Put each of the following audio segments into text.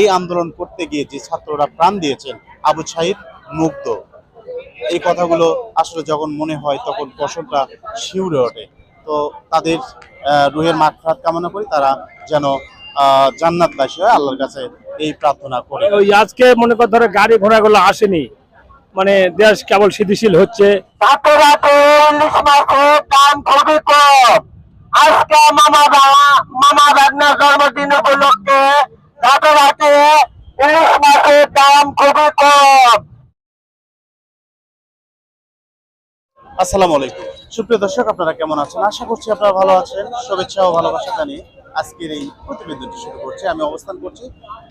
এই আন্দোলন করতে গিয়ে যে ছাত্ররা প্রাণ দিয়েছেন আবু সাহিদ মুগ্ধ। এই কথাগুলো আসলে যখন মনে হয় তখন ফসলটা শিউরে ওঠে। তো তাদের রুহের মাগফিরাত কামনা করি তারা যেন আহ, জান্নাতবাসী হয় আল্লাহর কাছে এই প্রার্থনা করে। ওই আজকে মনে কর ধরো গাড়ি ঘোড়াগুলো আসেনি। মানে দেশ কেবল শিথিশীল হচ্ছে। আজকে মামা বাবা মামা বাগনার জন্মদিন উপলক্ষে রাতে রাতে ইলিশ মাছের দাম খুবই কম আসসালামু আলাইকুম। সুপ্রিয় দর্শক, আপনারা কেমন আছেন? আশা করছি আপনারা ভালো আছেন। শুভেচ্ছা ও ভালোবাসা জানিয়ে আজকের এই প্রতিবেদনটি শুরু করছি। আমি অবস্থান করছি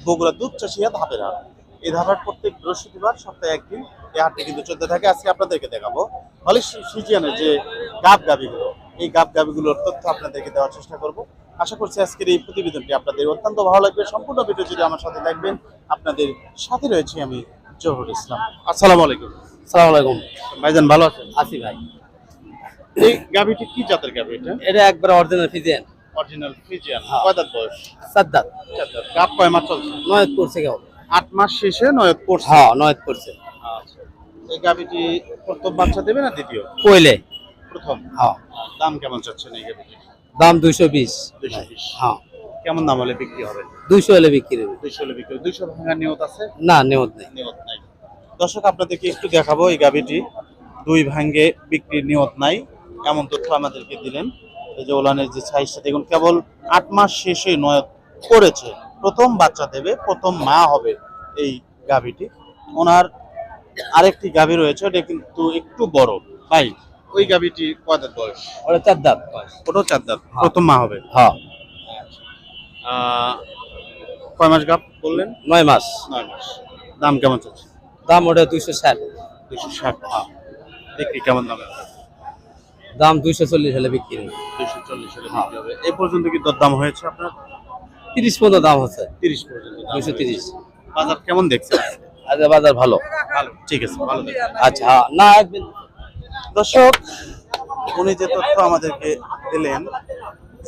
বগুড়া দুধ চাষিয়া ধাপের হাট। এই ধাপের প্রত্যেক বৃহস্পতিবার সপ্তাহে একদিন এই হাটটি কিন্তু চলতে থাকে। আজকে আপনাদেরকে দেখাবো হলে সিজিয়ানের যে গাব গাবিগুলো এই গাব গাবিগুলোর তথ্য আপনাদেরকে দেওয়ার চেষ্টা করব। আশা করছি আজকের এই প্রতিবেদনটি আপনাদের অত্যন্ত ভালো লাগবে। সম্পূর্ণ ভিডিও যদি আমার সাথে দেখবেন আপনাদের সাথে রয়েছে আমি জহুরুল ইসলাম। আসসালামু আলাইকুম। সালাম আলাইকুম। ভাইজান ভালো আছেন? আসি ভাই। এই গাভিটি কি জাতের গাভি এটা? এটা একবার অরিজিনাল ফিজিয়ান অরিজিনাল ফিজিয়ান। কয় দাঁত বয়স? চার দাঁত। কয় মাস চলছে? নয়ত করছে কেউ। আট মাস শেষে নয়ত পড়ছে? হ্যাঁ নয়ত করছে আচ্ছা। এই গাভিটি প্রথম বাচ্চা দেবে না দ্বিতীয়? কইলে। প্রথম? হ্যাঁ। দাম কেমন চাচ্ছেন এই গাভিটির? দাম দুইশো বিশ। হ্যাঁ। কেমন দাম হলে বিক্রি হবে? দুইশো হলে বিক্রি হবে। দুইশো হলে বিক্রি দুইশো ভাঙার নিয়ত আছে? না নেওয়াত নেই। নিয়ত নাই। দর্শক আপনাদেরকে একটু দেখাবো এই গাভিটি। দুই ভাঙ্গে বিক্রির নিয়ত নাই। এমন তথ্য আমাদেরকে দিলেন। এই যে ওলানের যে সাইজটা দেখুন কেবল আট মাস শেষে নয়ত করেছে। প্রথম বাচ্চা দেবে প্রথম মা হবে এই গাভিটি। ওনার আরেকটি গাভি রয়েছে ওটা কিন্তু একটু বড়। ভাই ওই গাভিটি কত বয়স? ওটা চার দাম ওটাও চার দাঁত। প্রথম মা হবে? হ্যাঁ। কয় মাস গাভ বললেন? নয় মাস। নয় মাস। দাম কেমন চলছে? দাম ওটা দুইশো ষাট। দুশো ষাট বিক্রি কেমন দামে দাম দুইশো চল্লিশ হলে বিক্রি দুশো চল্লিশ হলে বিক্রি হবে। এ পর্যন্ত কি দরদাম হয়েছে আপনার? তিরিশ পর্যন্ত দাম হচ্ছে। তিরিশ পর্যন্ত দুইশো তিরিশ। বাজার কেমন দেখছেন? আজকে বাজার ভালো। ভালো ঠিক আছে ভালো আচ্ছা হ্যাঁ। না একদিন দর্শক, উনি যে তথ্য আমাদেরকে দিলেন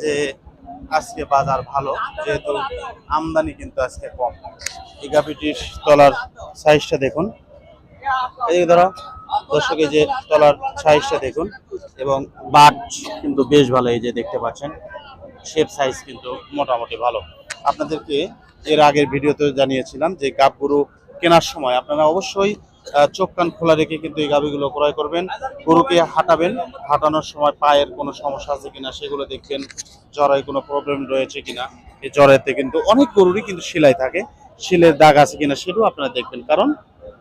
যে আজকে বাজার ভালো, যেহেতু আমদানি কিন্তু আজকে কম। এই গাভিটির তলার সাইজটা দেখুন। এই ধরো, দর্শক, এই যে তলার সাইজটা দেখুন, এবং বাট কিন্তু বেশ ভালো, এই যে দেখতে পাচ্ছেন শেপ সাইজ কিন্তু মোটামুটি ভালো। আপনাদেরকে এর আগের ভিডিওতে জানিয়েছিলাম যে গাবগুরু কেনার সময় আপনারা অবশ্যই চোখ কান খোলা রেখে কিন্তু এই গাভিগুলো ক্রয় করবেন। গরুকে হাঁটাবেন। হাঁটানোর সময় পায়ের কোনো সমস্যা আছে কিনা সেগুলো দেখবেন। জ্বরায় কোনো প্রবলেম রয়েছে কিনা। এই জ্বরেতে কিন্তু অনেক গরুরই কিন্তু সেলাই থাকে। শিলের দাগ আছে কিনা সেটাও আপনারা দেখবেন। কারণ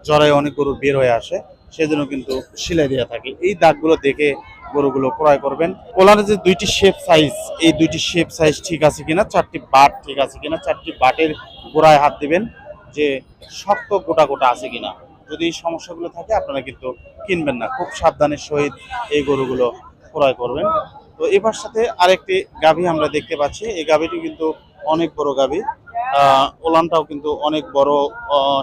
জ্বরায় অনেক গরু বের হয়ে আসে। সেজন্য কিন্তু সেলাই দেওয়া থাকে। এই দাগগুলো দেখে গরুগুলো ক্রয় করবেন। ওলার যে দুইটি শেপ সাইজ এই দুইটি শেপ সাইজ ঠিক আছে কিনা? চারটি বাট ঠিক আছে কিনা? চারটি বাটের গোড়ায় হাত দিবেন যে শক্ত গোটা গোটা আছে কিনা। যদি এই সমস্যাগুলো থাকে, আপনারা কিন্তু কিনবেন না। খুব সাবধানের সহিত এই গরুগুলো ক্রয় করবেন। তো এবার সাথে আরেকটি গাভী আমরা দেখতে পাচ্ছি। এই গাভীটি কিন্তু অনেক বড় গাভী। ওলানটাও কিন্তু অনেক বড়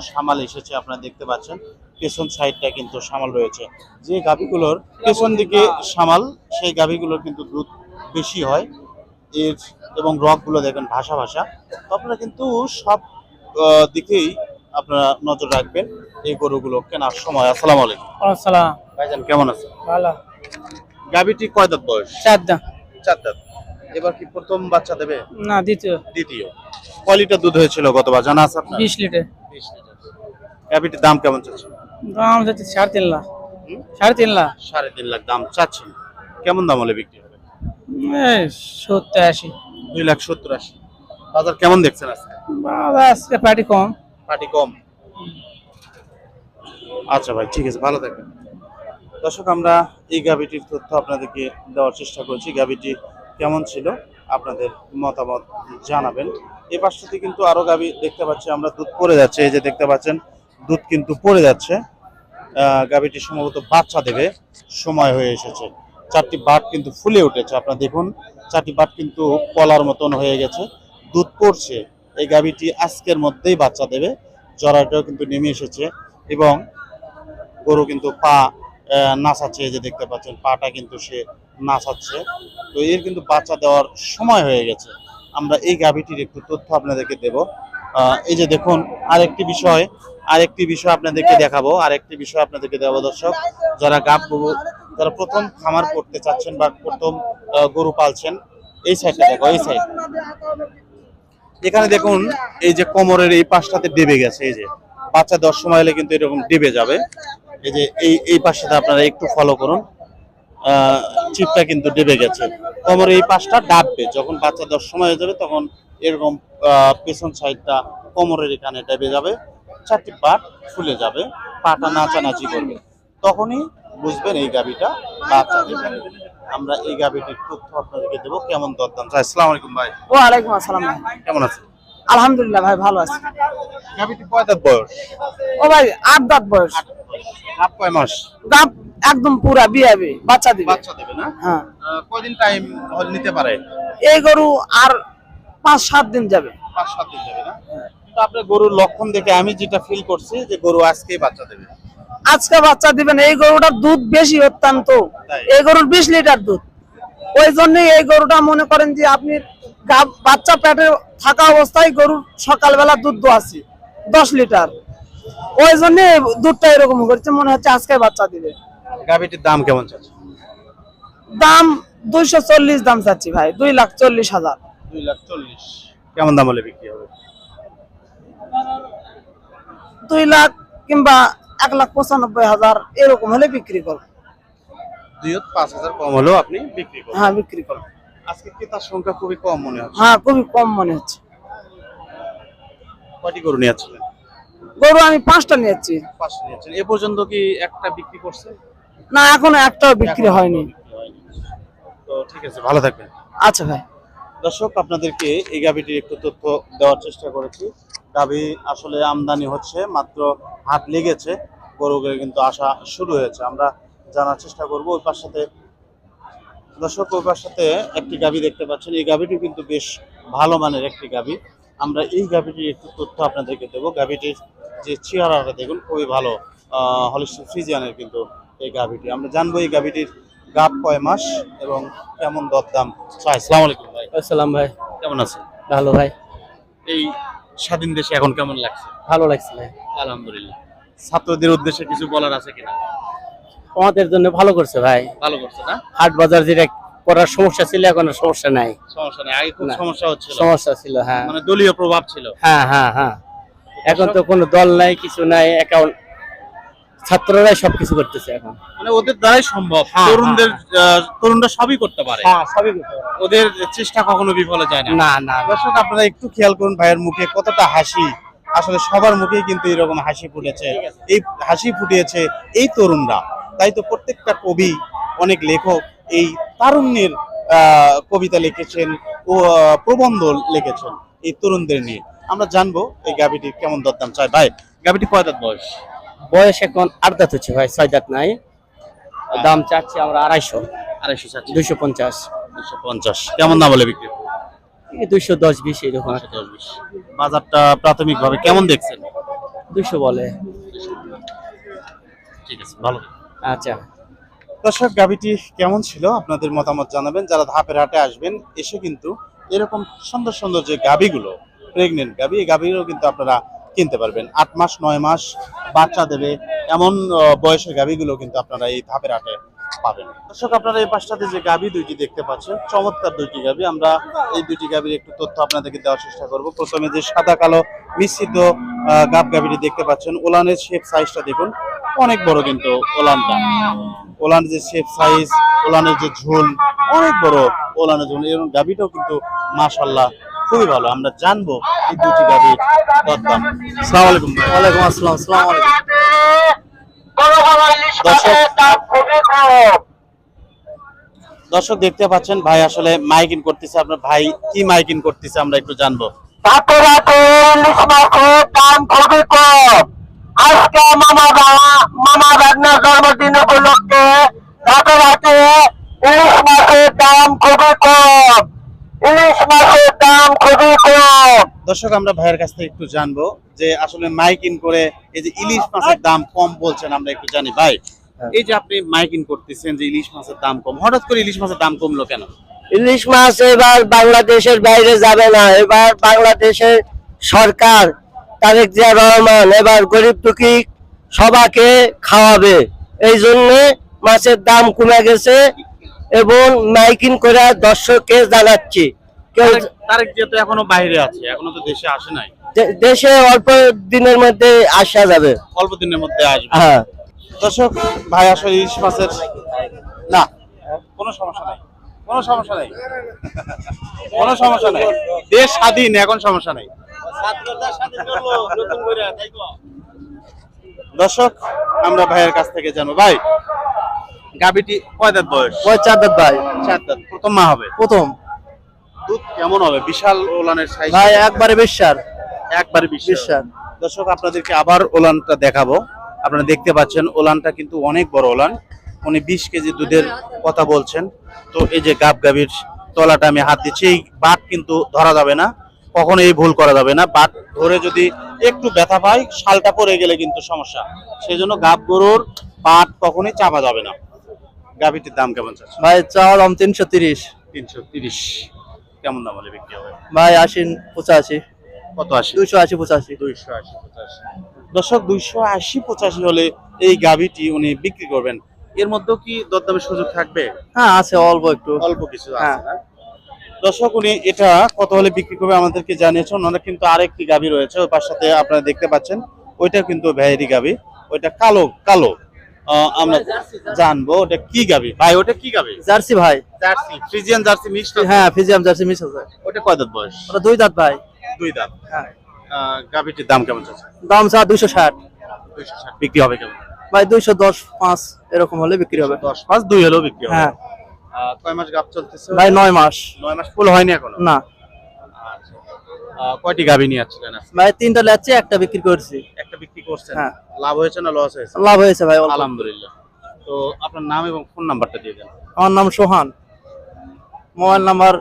সামাল এসেছে, আপনারা দেখতে পাচ্ছেন। পেছন সাইডটা কিন্তু সামাল রয়েছে। যে গাভীগুলোর পেছন দিকে সামাল, সেই গাভীগুলোর কিন্তু দুধ বেশি হয়। এর এবং রকগুলো দেখেন ভাষা ভাষা। তো আপনারা কিন্তু সব দিকেই আপনারা নজর রাখবেন এই গরুগুলো কেনার সময়। আসসালামু আলাইকুম। আসসালাম। ভাইজান কেমন আছেন? ভালো। গাভীটি কয় দাঁত বয়স? চার দাম চার দাঁত। এবার কি প্রথম বাচ্চা দেবে? না দ্বিতীয়। দ্বিতীয়। কয় লিটার দুধ হয়েছিল গতবার জানা আছে আপনার? বিশ লিটার। বিশ লিটার। গাভীটির দাম কেমন চলছে দাম হচ্ছে সাড়ে তিন লাখ? সাড়ে তিন লাখ। সাড়ে তিন লাখ দাম চাচ্ছেন কেমন দাম হলে বিক্রি হবে? সত্তর আশি। দুই লাখ সত্তর আশি। বাজার কেমন দেখছেন আজকে? বাবা আজকে পার্টি কম। পার্টি কম। আচ্ছা ভাই, ঠিক আছে, ভালো থাকবেন। দর্শক, আমরা এই গাভিটির তথ্য আপনাদেরকে দেওয়ার চেষ্টা করছি। গাভিটি কেমন ছিল, আপনাদের মতামত জানাবেন। এই পাশটাতে কিন্তু আরও গাভি দেখতে পাচ্ছি, আমরা দুধ পড়ে যাচ্ছে। এই যে দেখতে পাচ্ছেন, দুধ কিন্তু পড়ে যাচ্ছে। গাভীটি সম্ভবত বাচ্চা দেবে, সময় হয়ে এসেছে। চারটি বাট কিন্তু ফুলে উঠেছে। আপনারা দেখুন, চারটি বাট কিন্তু কলার মতন হয়ে গেছে। দুধ পড়ছে। এই গাভীটি আজকের মধ্যেই বাচ্চা দেবে। জরাটাও কিন্তু নেমে এসেছে এবং গরু কিন্তু পা নাচাচ্ছে যে দেখতে পাচ্ছেন, পাটা কিন্তু সে নাচাচ্ছে। তো এর কিন্তু বাচ্চা দেওয়ার সময় হয়ে গেছে। আমরা এই গাভীটির একটু তথ্য আপনাদেরকে দেব। এই যে দেখুন, আরেকটি বিষয় আরেকটি বিষয় আপনাদেরকে দেখাবো, আরেকটি বিষয় আপনাদেরকে দেখাবো, দর্শক। যারা গরু, যারা প্রথম খামার করতে চাচ্ছেন বা প্রথম গরু পালছেন, এই সাইডটা দেখো, এই সাইড এখানে দেখুন, এই যে কোমরের এই পাশটাতে ডেবে গেছে, এই যে। বাচ্চা দশ সময় হলে কিন্তু এরকম ডেবে যাবে। এই যে, এই এই পাশটাতে আপনারা একটু ফলো করুন। চিপটা কিন্তু ডেবে গেছে। কোমরের এই পাশটা ডাববে। যখন বাচ্চা দশ সময় হয়ে যাবে, তখন এরকম পেছন সাইডটা কোমরের এখানে ডেবে যাবে। চারটি পাট ফুলে যাবে। পাটা নাচানাচি করবে। তখনই বুঝবেন এই গাবিটা বাচ্চা আমরা এই গাবিটির তথ্য আপনাদেরকে দেবো। কেমন দরদাম চাই? আসসালামু আলাইকুম ভাই। ওয়ালাইকুম আসসালাম ভাই। কেমন আছেন? আলহামদুলিল্লাহ ভাই ভালো আছি। কয় দাঁত বয়স? ও ভাই আট দাঁত বয়স। কয় মাস? গাপ একদম পুরা বিয়াবি বাচ্চা দিবে। বাচ্চা দেবে না? হ্যাঁ। কয়দিন টাইম নিতে পারে? এই গরু আর পাঁচ সাত দিন যাবে। পাঁচ সাত দিন যাবে না? কিন্তু আপনার গরুর লক্ষণ দেখে আমি যেটা ফিল করছি যে গরু আজকেই বাচ্চা দেবে। আজকে বাচ্চা দিবেন এই গরুটার দুধ বেশি অত্যন্ত। এই গরুর বিশ লিটার দুধ। ওই জন্যই এই গরুটা মনে করেন যে আপনি বাচ্চা পেটে থাকা অবস্থায় গরুর সকালবেলা দুধ দোয়াছি দশ লিটার। ওই জন্য দুধটা এরকম করছে মনে হচ্ছে আজকে বাচ্চা দিবে। গাবিটির দাম কেমন চাচ্ছে? দাম দুইশো চল্লিশ দাম চাচ্ছি ভাই দুই লাখ চল্লিশ হাজার। দুই লাখ চল্লিশ। কেমন দাম হলে বিক্রি হবে? দুই লাখ কিংবা এক লাখ পঁচানব্বই হাজার এরকম হলে বিক্রি করো দুই পাঁচ হাজার কম হলেও আপনি বিক্রি করবেন। হ্যাঁ বিক্রি করো আজকে ক্রেতার সংখ্যা খুবই কম মনে হচ্ছে। হ্যাঁ খুবই কম মনে হচ্ছে। কয়টি গরু গরু আমি পাঁচটা নিয়েছি। পাঁচটা নিয়েছেন। এ পর্যন্ত কি একটা বিক্রি করছে? না এখনও একটাও বিক্রি হয়নি বিক্রি হয়নি। তো ঠিক আছে ভালো থাকবেন। আচ্ছা ভাই। দর্শক আপনাদেরকে এই গাভিটির একটু তথ্য দেওয়ার চেষ্টা করেছি। গাভি আসলে আমদানি হচ্ছে মাত্র হাট লেগেছে গরুগুলো কিন্তু আসা শুরু হয়েছে। আমরা জানার চেষ্টা করব ওই সাথে দর্শক ওই সাথে একটি গাভি দেখতে পাচ্ছেন। এই গাভিটি কিন্তু বেশ ভালো মানের একটি গাভি। আমরা এই গাভিটির একটু তথ্য আপনাদেরকে দেবো। গাভিটির যে চেহারাটা দেখুন খুবই ভালো হলিস্টিক ফ্রিজিয়ানের কিন্তু এই গাভিটি। আমরা জানব এই গাভিটির গাব কয় মাস এবং কেমন দরদাম আসসালামু আলাইকুম ভাই। আসসালাম ভাই। কেমন আছেন? ভালো ভাই। এই স্বাধীন দেশে এখন কেমন লাগছে? ভালো লাগছে আলহামদুলিল্লাহ। ছাত্রদের উদ্দেশ্যে কিছু বলার আছে কিনা? আমাদের জন্য ভালো করছে ভাই। ভালো করছে না? হাট বাজার যেটা করার সমস্যা ছিল এখন সমস্যা নাই। সমস্যা নাই। আগে খুব সমস্যা হচ্ছিল। সমস্যা ছিল হ্যাঁ। মানে দলীয় প্রভাব ছিল। হ্যাঁ হ্যাঁ হ্যাঁ। এখন তো কোনো দল নাই কিছু নাই অ্যাকাউন্ট ছাত্ররাই সবকিছু করতেছে এখন। মানে ওদের দ্বারাই সম্ভব হ্যাঁ, তরুণদের আহ, তরুণরা সবই করতে পারে। হ্যাঁ সবই করতে হবে। ওদের চেষ্টা কখনো বিফলে যায় না। না না। দর্শক আপনারা একটু খেয়াল করুন ভাইয়ের মুখে কতটা হাসি। আসলে সবার মুখেই কিন্তু এরকম হাসি ফুটেছে। এই হাসি ফুটিয়েছে এই তরুণরা। তাই তো প্রত্যেকটা কবি অনেক লেখক এই তারুণ্যের কবিতা লিখেছেন ও প্রবন্ধ লিখেছেন এই তরুণদের নিয়ে। আমরা জানব এই গাভিটির কেমন দরদাম চাই ভাই গাভিটি কয় দাঁত বয়স? বয়স এখন আট দাঁত হচ্ছে ভাই ছয় দাঁত নাই। দাম চাচ্ছি আমরা আড়াইশো। আড়াইশো চাচ্ছি। দুইশো পঞ্চাশ। দুশো পঞ্চাশ। কেমন দাম বলে বিক্রি? দুইশো দশ বিশ এরকম দুশো দশ বিশ। বাজারটা প্রাথমিকভাবে কেমন দেখছেন? দুইশো বলে। ঠিক আছে ভালো। আচ্ছা। দর্শক গাভিটি কেমন ছিল? আপনাদের মতামত জানাবেন। যারা ধাপের হাটে আসবেন এসে কিন্তু এরকম সুন্দর সুন্দর যে গাভিগুলো প্রেগনেন্ট গাভি এই গাভিগুলো কিন্তু আপনারা কিনতে পারবেন। আট মাস, নয় মাস বাচ্চা দেবে এমন বয়সের গাভিগুলো কিন্তু আপনারা এই ধাপের হাটে পাবেন। দর্শক, আপনারা এই পাশটাতে যে গাভি দুইটি দেখতে পাচ্ছেন, চমৎকার দুইটি গাভি। আমরা এই দুইটি গাভির একটু তথ্য আপনাদেরকে দেওয়ার চেষ্টা করব। প্রথমে যে সাদা কালো মিশ্রিত গাব গাভিটি দেখতে পাচ্ছেন, ওলানের শেপ সাইজটা দেখুন। অনেক বড় কিন্তু ওলানটা। ওলানের যে শেপ সাইজ ওলানের যে ঝোল, অনেক বড় ওলানের ঝোল। এবং গাভিটাও কিন্তু মাশাল্লাহ খুবই ভালো আমরা জানব এই দুটি গাভির দরদাম সালাম আলাইকুম। ওয়ালাইকুম আসসালাম আলাইকুম। কম দর্শক দেখতে পাচ্ছেন ভাই আসলে মাইকিং করতেছে আপনার ভাই কি মাইকিং করতেছে আমরা একটু জানব। আজকে মামা বাবা মামা বাগনার জন্মদিন উপলক্ষে রাতে রাতে ইলিশ মাছের দাম খুবই কম। ইলিশ দর্শক, আমরা ভাইয়ের কাছ থেকে একটু জানব যে আসলে করে এই যে ইলিশ মাছের দাম কম বলছেন, আমরা একটু জানি। ভাই, এই যে আপনি করতেছেন যে ইলিশ মাছের দাম কম, হঠাৎ করে ইলিশ মাছের দাম কমলো কেন? ইলিশ মাছ এবার বাংলাদেশের বাইরে যাবে না, এবার বাংলাদেশের সরকার তারেক জিয়া রহমান এবার গরিব দুঃখী সবাকে খাওয়াবে। এই জন্য মাছের দাম কমে গেছে। এবং মাইকিং করে দর্শককে জানাচ্ছি। কেউ তারেক- তারেক যেহেতু এখনও বাইরে আছে এখনও তো দেশে আসে নাই। দেশে অল্প দিনের মধ্যে আসা যাবে। অল্প দিনের মধ্যে আসবে। হ্যাঁ। দর্শক ভাই আসলে ইলিশ মাছের না কোনো সমস্যা নাই। কোনো সমস্যা নাই। কোনো সমস্যা নাই। দেশ স্বাধীন এখন সমস্যা নাই। দর্শক আমরা ভাইয়ের কাছ থেকে জানব। ভাই গাবিটি কয় দাঁত বয়স? ওই চার দাঁত ভাই? চার দাঁত। প্রথম মা হবে? প্রথম। দুধ কেমন হবে? বিশাল ওলানের সাইজ ভাই একবারে বিশ্বাস একবারে বিশ্বাস দর্শক আপনাদেরকে আবার ওলানটা দেখাবো। আপনারা দেখতে পাচ্ছেন ওলানটা কিন্তু অনেক বড় ওলান। উনি বিশ কেজি দুধের কথা বলছেন। তো এই যে গাব গাবির তলাটা আমি হাত দিচ্ছি এই বাট কিন্তু ধরা যাবে না। কখনো এই ভুল করা যাবে না। বাট ধরে যদি একটু ব্যথা পায় শালটা পড়ে গেলে কিন্তু সমস্যা। সেই জন্য গাব গরুর বাট কখনোই চাপা যাবে না। গাবিটির দাম কেমন চাচ্ছে ভাই চাওয়া দাম তিনশো তিরিশ। তিনশো তিরিশ। কেমন দাম হলে বিক্রি হবে? ভাই আশি পঁচাশি। কত আসে দুশো আশি পঁচাশি। দুইশো আশি পঁচাশি। দর্শক দুইশো আশি পঁচাশি হলে এই গাভিটি উনি বিক্রি করবেন। এর মধ্যেও কি দরদামের সুযোগ থাকবে? হ্যাঁ আছে অল্প একটু। অল্প কিছু হ্যাঁ। দর্শক উনি এটা কত হলে বিক্রি করবে আমাদেরকে জানিয়েছেন। ওনারা কিন্তু আরেকটি গাভি রয়েছে ওই পাশাতে আপনারা দেখতে পাচ্ছেন। ওইটা কিন্তু ভ্যারি গাভি। ওইটা কালো কালো। আমরা জানব ওটা কি গাভি ভাই ওটা কি গাভি জার্সি ভাই। জার্সি ফ্রিজিয়ান জার্সি মিক্সড হ্যাঁ ফিজিয়াম জার্সি মিস আছে। ওটা কয় দাঁত বয়স? ওটা দুই দাঁত ভাই। দুই দাঁত। হ্যাঁ। আহ, গাভিটির দাম কেমন চলছে দাম চা দুইশো ষাট। দুইশো ষাট বিক্রি হবে কেমন? ভাই দুইশো দশ পাঁচ এরকম হলে বিক্রি হবে। দশ পাঁচ দুই হলেও বিক্রি হবে। হ্যাঁ। কয় মাস গাপ চলতেছে? ভাই নয় মাস। নয় মাস ফুল হয়নি এখনও? না। আচ্ছা। কয়টি গাভি নিয়ে আসছিলেন? ভাই তিনটা লেচ্ছে একটা বিক্রি করছি। বিক্রি করছেন? হ্যাঁ। লাভ হয়েছে না লস হয়েছে? লাভ হয়েছে ভাই। আলহামদুলিল্লাহ। তো আপনার নাম এবং ফোন নাম্বারটা দিয়ে দেন। আমার নাম Sohan. Mobile number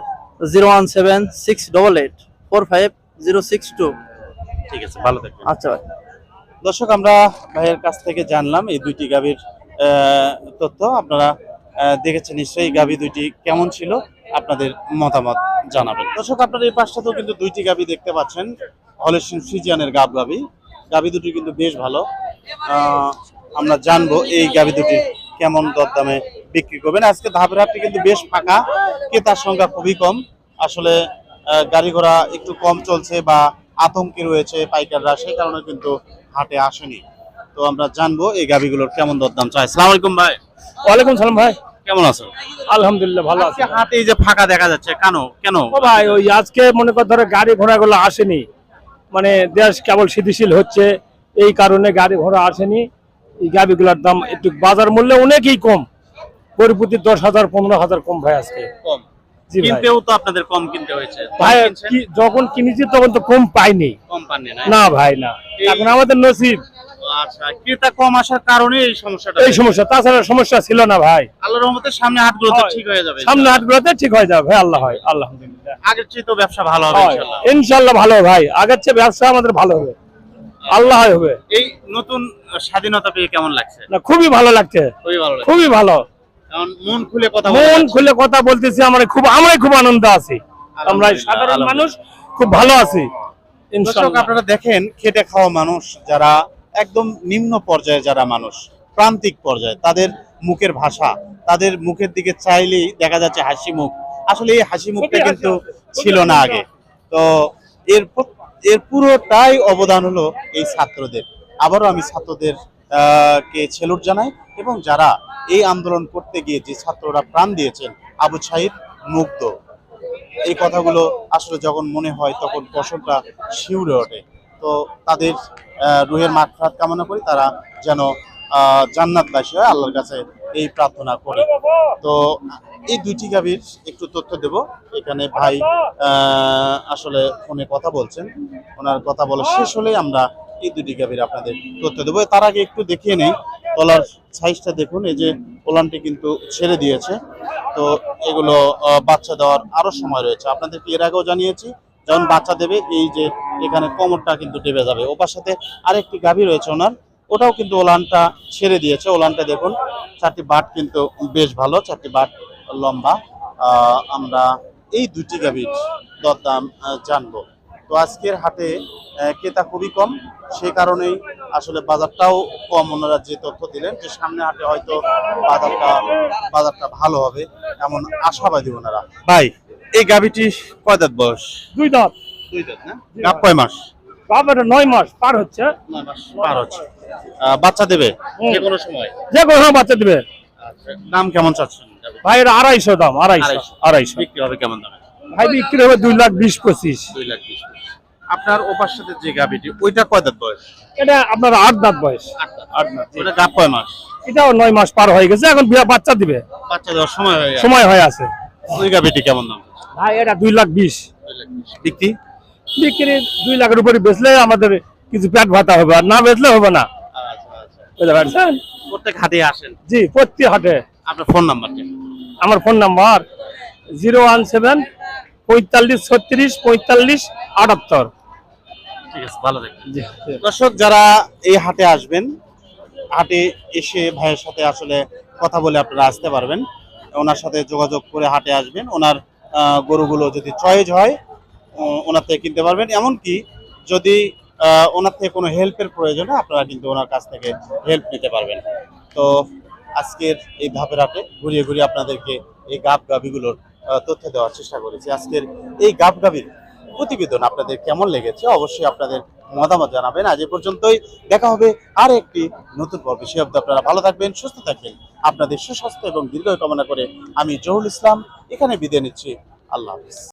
zero one seven six double eight four five zero six two. ঠিক আছে ভালো থাকবেন। আচ্ছা ভাই। দর্শক আমরা ভাইয়ের কাছ থেকে জানলাম এই দুইটি গাভীর তথ্য। আপনারা দেখেছেন নিশ্চয়ই গাভী দুইটি কেমন ছিল আপনাদের মতামত জানাবেন। দর্শক আপনারা এই পাশটাতেও কিন্তু দুইটি গাভী দেখতে পাচ্ছেন হলেশন ফ্রিজিয়ানের গাব গাভী। গাভী দুটি কিন্তু বেশ ভালো। আহ, আমরা জানব এই গাভী দুটি কেমন দরদামে বিক্রি করবেন। আজকে ধাপের হাটটি কিন্তু বেশ ফাঁকা ক্রেতার সংখ্যা খুবই কম। আসলে গাড়ি ঘোড়া একটু কম চলছে বা আতঙ্কে রয়েছে পাইকাররা সেই কারণে কিন্তু হাটে আসেনি। তো আমরা জানব এই গাভিগুলোর কেমন দরদাম চাই। সালাম আলাইকুম ভাই। ওয়ালাইকুম সালাম ভাই। কেমন আছো? আলহামদুলিল্লাহ ভালো আছি হাটে এই যে ফাঁকা দেখা যাচ্ছে কেন? কেন? ও ভাই ওই আজকে মনে কর ধরো গাড়ি ঘোড়াগুলো আসেনি। মানে দেশ কেবল স্থিতিশীল হচ্ছে এই কারণে গাড়ি ঘোড়া আসেনি। এই গাড়িগুলোর দাম একটু বাজার মূল্যে অনেকই কম। পরিপতি দশ হাজার পনেরো হাজার কম ভাই আজকে। কম। ভাই। কিনতেও তো আপনাদের কম কিনতে হয়েছে। ভাই কম কিনছেন? কি- যখন কিনেছি তখন তো কম পাইনি। কম পাননি না না ভাই না। এখন আমাদের নসিব। আচ্ছা ক্রেতা কম আসার কারণে এই সমস্যাটা এই সমস্যা তাছাড়া সমস্যা ছিল না ভাই। আল্লাহর রহমতে সামনে হাটগুলো তো ঠিক হয়ে যাবে সামনে হাটগুলোতে ঠিক হয়ে যাবে ভাই আল্লাহ হয় আলহামদুলিল্লাহ। আগের চেয়ে তো ব্যবসা ভালো হবে হয়। ইনশাআল্লাহ। ভালো ভাই আগের চেয়ে ব্যবসা আমাদের ভালো হবে। আল্লাহ হবে। এই নতুন স্বাধীনতা পেয়ে কেমন লাগছে? না খুবই ভালো লাগছে। খুবই ভালো খুবই ভালো। মন খুলে কথা মন খুলে কথা বলতেছি আমরা খুব আমরাই খুব আনন্দ আছি। আমরা সাধারণ মানুষ খুব ভালো আছি আপনারা দেখেন খেটে খাওয়া মানুষ যারা একদম নিম্ন পর্যায়ে যারা মানুষ প্রান্তিক পর্যায়ে তাদের মুখের ভাষা তাদের মুখের দিকে চাইলেই দেখা যাচ্ছে হাসি মুখ। আসলে এই হাসি মুখটা কিন্তু ছিল না আগে। তো এর এর পুরোটাই অবদান হলো এই ছাত্রদের। আবারও আমি ছাত্রদের আহ, কে সেলুট জানাই এবং যারা এই আন্দোলন করতে গিয়ে যে ছাত্ররা প্রাণ দিয়েছেন আবু সাহিদ মুগ্ধ। এই কথাগুলো আসলে যখন মনে হয় তখন ফসলটা শিউরে ওঠে। তো তাদের রুহের মাগফিরাত কামনা করি, তারা যেন জান্নাতবাসী হয়, আল্লাহর কাছে এই প্রার্থনা করি। তো এই দুইটি গাভীর একটু তথ্য দেব। এখানে ভাই আসলে ফোনে কথা বলছেন। ওনার কথা বলা শেষ হলেই আমরা এই দুটি গাভীর আপনাদের তথ্য দেবো। তার আগে একটু দেখিয়ে নেই তলার সাইজটা দেখুন। এই যে ওলানটি কিন্তু ছেড়ে দিয়েছে। তো এগুলো বাচ্চা দেওয়ার আরও সময় রয়েছে। আপনাদেরকে এর আগেও জানিয়েছি যখন বাচ্চা দেবে, এই যে এখানে কোমরটা কিন্তু ডেবে যাবে। ওপার সাথে আরেকটি গাভী রয়েছে ওনার। ওটাও কিন্তু ওলানটা ছেড়ে দিয়েছে। ওলানটা দেখুন, চারটি বাট কিন্তু বেশ ভালো, চারটি বাট লম্বা। আমরা এই দুটি গাভীর দরদাম জানব। তো আজকের হাটে ক্রেতা খুবই কম। সে কারণেই আসলে বাজারটাও কম ওনারা যে তথ্য দিলেন যে সামনে হাটে হয়তো বাজারটা বাজারটা ভালো হবে, এমন আশাবাদী ওনারা। ভাই এই গাভীটি কয় দাঁত বয়স? দুই দাঁত। দুই দাঁত না? গাব কয় মাস? নয় মাস পার হচ্ছে। নয় মাস পার হচ্ছে। বাচ্চা দেবে? যে কোনো সময়? যে কোনো বাচ্চা দিবে। আচ্ছা, দাম কেমন চাচ্ছেন? ভাই এটা আড়াইশো দাম আড়াইশো আড়াইশো। বিক্রি হবে কেমন দামে? ভাই বিক্রি হবে দুই লাখ বিশ পঁচিশ। দুই লাখ বিশ আপনার ওপার সাথে যে গাভিটি ওইটা কয় দাঁত বয়স? এটা আপনার আট দাঁত বয়স। আট দাঁত ওটা গাব কয় মাস? এটাও নয় মাস পার হয়ে গেছে এখন বাচ্চা দিবে। বাচ্চা দেওয়ার সময় হয়ে গেছে। সময় হয়ে আছে। ওই গাভিটি কেমন দাম? ভাই এটা দুই লাখ বিশ। লাখ বিক্রি? বিক্রি দুই লাখের উপরে বেচলে আমাদের কিছু পেট ভাতা হবে আর না বেচলে হবে না। বুঝতে পারছেন? প্রত্যেক হাটে আসেন? জি প্রতি হাটে। আপনার ফোন নাম্বারটা? আমার phone number zero one seven পঁয়তাল্লিশ ছত্রিশ পঁয়তাল্লিশ আটাত্তর। ঠিক আছে ভালো থাকবেন। দর্শক যারা এই হাটে আসবেন হাটে এসে ভাইয়ের সাথে আসলে কথা বলে আপনারা আসতে পারবেন। ওনার সাথে যোগাযোগ করে হাটে আসবেন। ওনার গরুগুলো যদি চয়েজ হয় ওনার থেকে কিনতে পারবেন। এমনকি যদি ওনার থেকে কোনো হেল্পের প্রয়োজন হয়, আপনারা কিন্তু ওনার কাছ থেকে হেল্প নিতে পারবেন। তো আজকের এই ধাপের হাটে ঘুরিয়ে ঘুরিয়ে আপনাদেরকে এই গাব গাবিগুলোর তথ্য দেওয়ার চেষ্টা করেছি। আজকের এই গাব গাবির প্রতিবেদন আপনাদের কেমন লেগেছে? অবশ্যই আপনাদের মতামত জানাবেন। আজ এ পর্যন্তই। দেখা হবে আর একটি নতুন পর্বে। সে অব্দি আপনারা ভালো থাকবেন, সুস্থ থাকবেন। আপনাদের সুস্বাস্থ্য এবং দীর্ঘ কামনা করে আমি জহুল ইসলাম এখানে বিদায় নিচ্ছি। আল্লাহ হাফিজ।